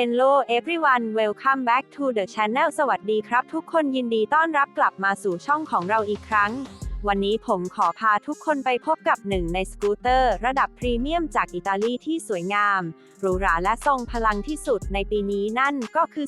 Hello everyone welcome back to the channel สวัสดีครับ ทุกคนยินดีต้อนรับกลับมาสู่ช่องของเราอีกครั้ง วันนี้ผมขอพาทุกคนไปพบกับหนึ่งในสกูตเตอร์ ระดับพรีเมียมจากอิตาลีที่สวยงามหรูหราและทรงพลังที่สุดในปีนี้นั่นก็คือ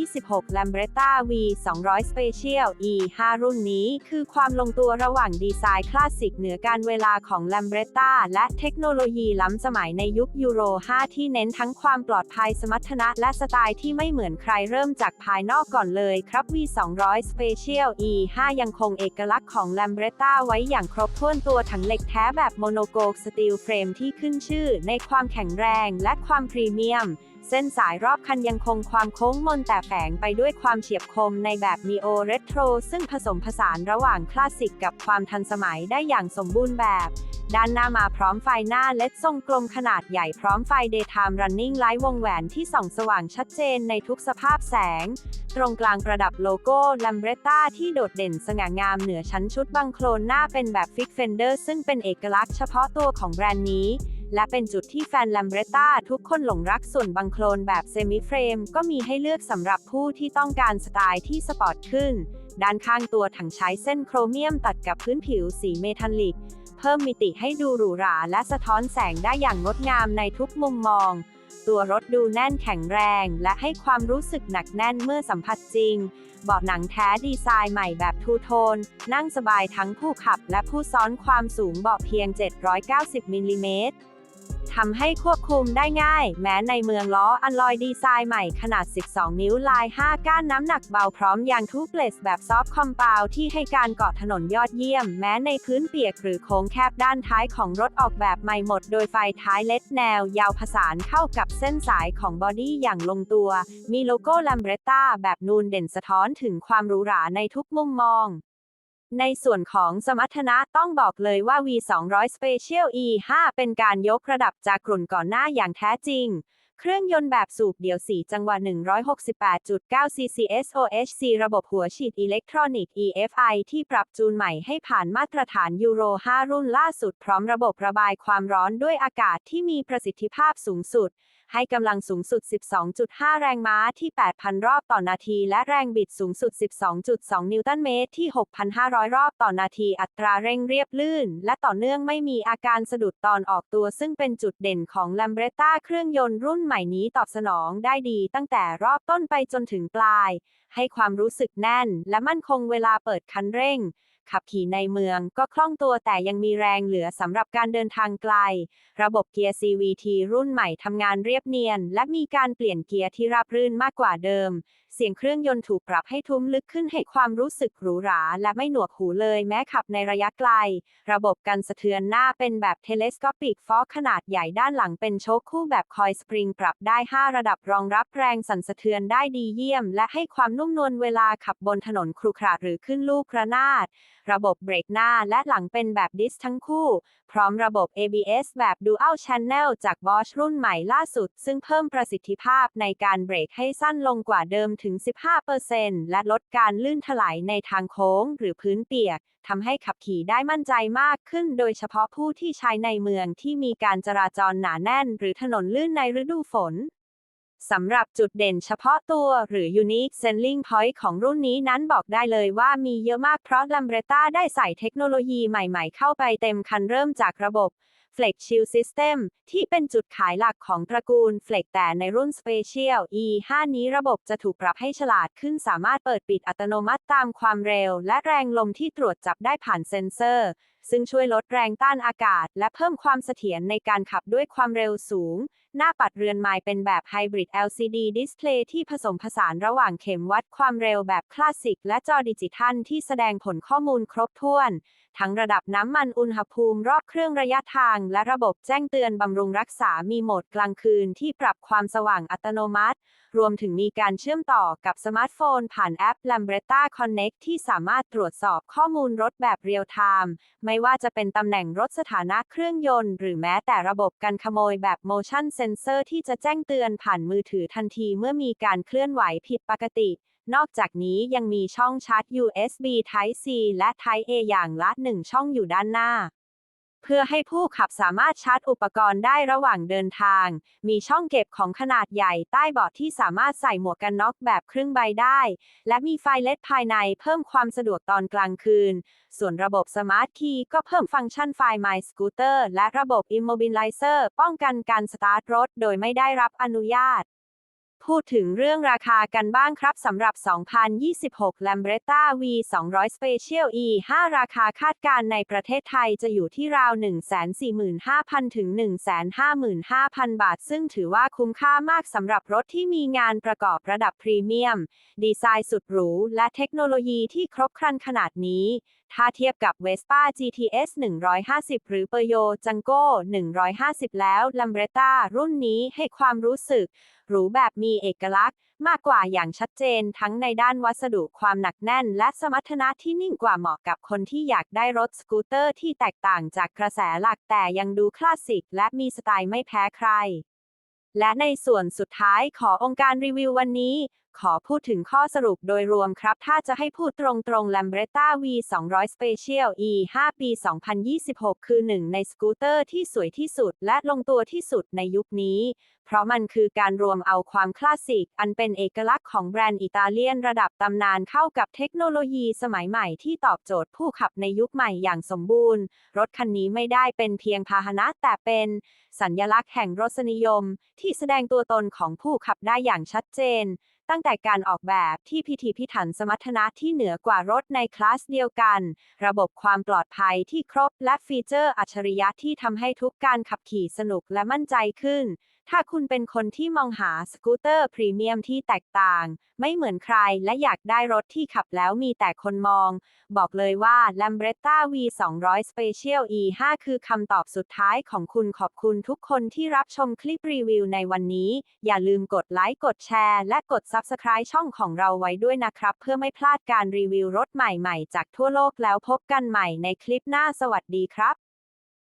2026 Lambretta V 200 Special E 5รุ่นนี้คือความลงตัวระหว่างดีไซน์คลาสสิกเหนือการเวลาของ Lambretta และเทคโนโลยีล้ำสมัยในยุคยูโร 5 ที่เน้นทั้งความปลอดภัยสมรรถนะและสไตล์ที่ไม่เหมือนใครเริ่มจากภายนอกก่อนเลยครับ V 200 Special E 5ยังคงเอกลักษณ์ของ Lambretta ต้าไว้อย่างครบถ้วนตัวถังเหล็กแท้แบบโมโนโกสตีลเฟรมที่ขึ้นชื่อในความแข็งแรงและความพรีเมียม เส้นสายรอบคันยังคงความโค้งมนแต่แฝงไปด้วยความเฉียบคมในแบบนีโอเรโทรซึ่งผสมผสานระหว่างคลาสสิกกับความทันสมัยได้อย่างสมบูรณ์แบบ ด้านหน้ามาพร้อมไฟหน้าเลดทรงกลมขนาดใหญ่พร้อมไฟ Daytime Running Light วงแหวนที่ส่องสว่างชัดเจนในทุกสภาพแสง ตรงกลางประดับโลโก้ Lambretta ที่โดดเด่นสง่างามเหนือชั้นชุดบังโคลนหน้าเป็นแบบฟิกเฟนเดอร์ซึ่งเป็นเอกลักษณ์เฉพาะตัวของแบรนด์นี้และเป็นจุดที่แฟน Lambretta ทุกคนหลงรักส่วนบังโคลนแบบเซมิเฟรมก็มีให้เลือกสำหรับผู้ที่ต้องการสไตล์ที่สปอร์ตขึ้น ด้านข้างตัวถังใช้เส้นโครเมียมตัดกับพื้นผิวสีเมทัลลิก เพิ่มมิติให้ดูหรูหราและสะท้อนแสงได้อย่างงดงามในทุกมุมมอง ตัวรถดูแน่นแข็งแรง และให้ความรู้สึกหนักแน่นเมื่อสัมผัสจริงเบาะหนังแท้ดีไซน์ใหม่แบบทูโทน นั่งสบายทั้งผู้ขับและผู้ซ้อนความสูงเบาะเพียง 790มิลลิเมตร ทำให้ควบคุมได้ง่าย แม้ในเมืองล้ออันลอยดีไซน์ใหม่ขนาด 12 นิ้วลาย 5 ก้านน้ำหนักเบาพร้อมยางทูเปลสแบบซอฟต์คอมเปาที่ให้การเกาะถนนยอดเยี่ยม แม้ในพื้นเปียกหรือโค้งแคบด้านท้ายของรถออกแบบใหม่หมด โดยไฟท้ายเลดแนวยาวผสานเข้ากับเส้นสายของบอดี้อย่างลงตัว มีโลโก้ Lambretta แบบนูนเด่นสะท้อนถึงความหรูหราในทุกมุมมอง ในส่วนของสมรรถนะต้องบอกเลยว่า V200 Special E5 เป็นการยกระดับจากกลุ่นก่อนหน้าอย่างแท้จริง เครื่องยนต์แบบสูบเดี่ยว 4 จังหวะ 168.9 cc SOHC ระบบหัวฉีดอิเล็กทรอนิกส์ EFI ที่ปรับจูนใหม่ให้ผ่านมาตรฐานยูโร 5 รุ่นล่าสุดพร้อมระบบระบายความร้อนด้วยอากาศที่มีประสิทธิภาพสูงสุดให้กำลังสูงสุด 12.5 แรงม้าที่ 8,000 รอบต่อนาที และแรงบิดสูงสุด 12.2 นิวตันเมตรที่ 6,500 รอบต่อนาที อัตราเร่งเรียบลื่น และต่อเนื่องไม่มีอาการสะดุดตอนออกตัวซึ่งเป็นจุดเด่นของ Lambretta เครื่องยนต์รุ่นใหม่นี้ตอบสนองได้ดีตั้งแต่รอบต้นไปจนถึงปลาย ให้ความรู้สึกแน่น และมั่นคงเวลาเปิดคันเร่ง ขับขี่ในเมืองก็คล่องตัวแต่ยังมีแรงเหลือสำหรับการเดินทางไกล ระบบเกียร์ CVT รุ่นใหม่ทำงานเรียบเนียน และมีการเปลี่ยนเกียร์ที่ราบรื่นมากกว่าเดิม เสียงเครื่องยนต์ถูกปรับให้ทุ้มลึกขึ้นให้ความรู้สึกหรูหรา และไม่หนวกหูเลยแม้ขับในระยะไกล ระบบกันสะเทือนหน้าเป็นแบบเทเลสโคปิกฟอกขนาดใหญ่ด้านหลังเป็นโชคคู่แบบคอยสปริงปรับได้ 5 ระดับรองรับแรงสั่นสะเทือนได้ดีเยี่ยม และให้ความนุ่มนวลเวลาขับบนถนนครุขระหรือขึ้นลูกระนาด ระบบเบรกหน้าและหลังเป็นแบบดิสทั้งคู่ พร้อมระบบ ABS แบบ Dual Channel จาก Bosch รุ่นใหม่ล่าสุด ซึ่งเพิ่มประสิทธิภาพในการเบรกให้สั้นลงกว่าเดิมถึง 15%และลดการลื่นถลายในทางโค้งหรือพื้นเปียกทำให้ขับขี่ได้มั่นใจมากขึ้น โดยเฉพาะผู้ที่ใช้ในเมืองที่มีการจราจรหนาแน่น หรือถนนลื่นในฤดูฝนสำหรับจุดเด่นเฉพาะตัวหรือ Unique Selling Point ของรุ่นนี้นั้นบอกได้เลยว่ามีเยอะมากเพราะ Lambretta ได้ใส่เทคโนโลยีใหม่ๆเข้าไปเต็มคันเริ่มจากระบบ Flex Shield System ที่เป็นจุดขายหลักของตระกูล Flex แต่ในรุ่น Special E5 นี้ระบบจะถูกปรับให้ฉลาดขึ้นสามารถเปิดปิดอัตโนมัติตามความเร็ว และแรงลมที่ตรวจจับได้ผ่านเซ็นเซอร์ ซึ่งช่วยลดแรงต้านอากาศ และเพิ่มความเสถียรในการขับด้วยความเร็วสูง หน้าปัดเรือนไม้เป็นแบบไฮบริด LCD Display ที่ผสมผสานระหว่างเข็มวัดความเร็วแบบคลาสสิก และจอดิจิทัลที่แสดงผลข้อมูลครบถ้วน ทั้งระดับน้ำมันอุณหภูมิรอบเครื่องระยะทาง และระบบแจ้งเตือนบำรุงรักษา มีโหมดกลางคืนที่ปรับความสว่างอัตโนมัติ รวมถึงมีการเชื่อมต่อกับสมาร์ทโฟน ผ่านแอป Lambretta Connect ที่สามารถตรวจสอบข้อมูลรถแบบเรียลไทม์ไม่ว่าจะเป็นตำแหน่งรถสถานะเครื่องยนต์ หรือแม้แต่ระบบกันขโมยแบบ motion sensor ที่จะแจ้งเตือนผ่านมือถือทันทีเมื่อมีการเคลื่อนไหวผิดปกติ นอกจากนี้ยังมีช่องชาร์จ USB Type C และ Type A อย่างละ1ช่องอยู่ด้านหน้า เพื่อให้ผู้ขับสามารถชาร์จอุปกรณ์ได้ระหว่างเดินทาง มีช่องเก็บของขนาดใหญ่ใต้เบาะที่สามารถใส่หมวกกันน็อกแบบครึ่งใบได้ และมีไฟเลดภายในเพิ่มความสะดวกตอนกลางคืน ส่วนระบบสมาร์ทคีย์ก็เพิ่มฟังก์ชันไฟ My Scooter และระบบ Immobilizer ป้องกันการสตาร์ทรถโดยไม่ได้รับอนุญาต พูดถึงเรื่องราคากันบ้างครับสำหรับ 2026 Lambretta V 200 Special E 5 ราคาคาดการณ์ในประเทศไทยจะอยู่ที่ราว 145,000 ถึง 155,000 บาท ซึ่งถือว่าคุ้มค่ามากสำหรับรถที่มีงานประกอบระดับพรีเมียม ดีไซน์สุดหรู และเทคโนโลยีที่ครบครันขนาดนี้ ถ้าเทียบกับ Vespa GTS 150 หรือ Peugeot Django 150 แล้ว Lambretta รุ่นนี้ให้ความรู้สึก หรูแบบมีเอกลักษณ์ มากกว่าอย่างชัดเจนทั้งในด้านวัสดุความหนักแน่น และสมรรถนะที่นิ่งกว่าเหมาะกับคนที่อยากได้รถสกูตเตอร์ที่แตกต่างจากกระแสหลักแต่ยังดูคลาสสิกและมีสไตล์ไม่แพ้ใครและในส่วนสุดท้ายขอองค์การรีวิววันนี้ ขอพูดถึงข้อสรุปโดยรวมครับ ถ้าจะให้พูดตรงๆ Lambretta V 200 Special E 5 ปี 2026 คือหนึ่งในสกูตเตอร์ที่สวยที่สุดและลงตัวที่สุดในยุคนี้ เพราะมันคือการรวมเอาความคลาสสิก อันเป็นเอกลักษณ์ของแบรนด์อิตาเลียนระดับตำนานเข้ากับเทคโนโลยีสมัยใหม่ที่ตอบโจทย์ผู้ขับในยุคใหม่อย่างสมบูรณ์ รถคันนี้ไม่ได้เป็นเพียงพาหนะแต่เป็นสัญลักษณ์แห่งรสนิยม ที่แสดงตัวตนของผู้ขับได้อย่างชัดเจน ตั้งแต่การออกแบบที่พิถีพิถันสมรรถนะที่เหนือกว่ารถในคลาสเดียวกัน ระบบความปลอดภัยที่ครบและฟีเจอร์อัจฉริยะที่ทำให้ทุกการขับขี่สนุกและมั่นใจขึ้น ถ้าคุณเป็นคนที่มองหาสกูตเตอร์พรีเมียมที่แตกต่าง ไม่เหมือนใครและอยากได้รถที่ขับแล้วมีแต่คนมอง บอกเลยว่า Lambretta V 200 Special E 5คือคำตอบสุดท้ายของคุณขอบคุณทุกคนที่รับชมคลิปรีวิวในวันนี้ อย่าลืมกดไลค์ กดแชร์ และกด Subscribe ช่องของเราไว้ด้วยนะครับ เพื่อไม่พลาดการรีวิวรถใหม่ๆ จากทั่วโลกแล้วพบกันใหม่ในคลิปหน้าสวัสดีครับ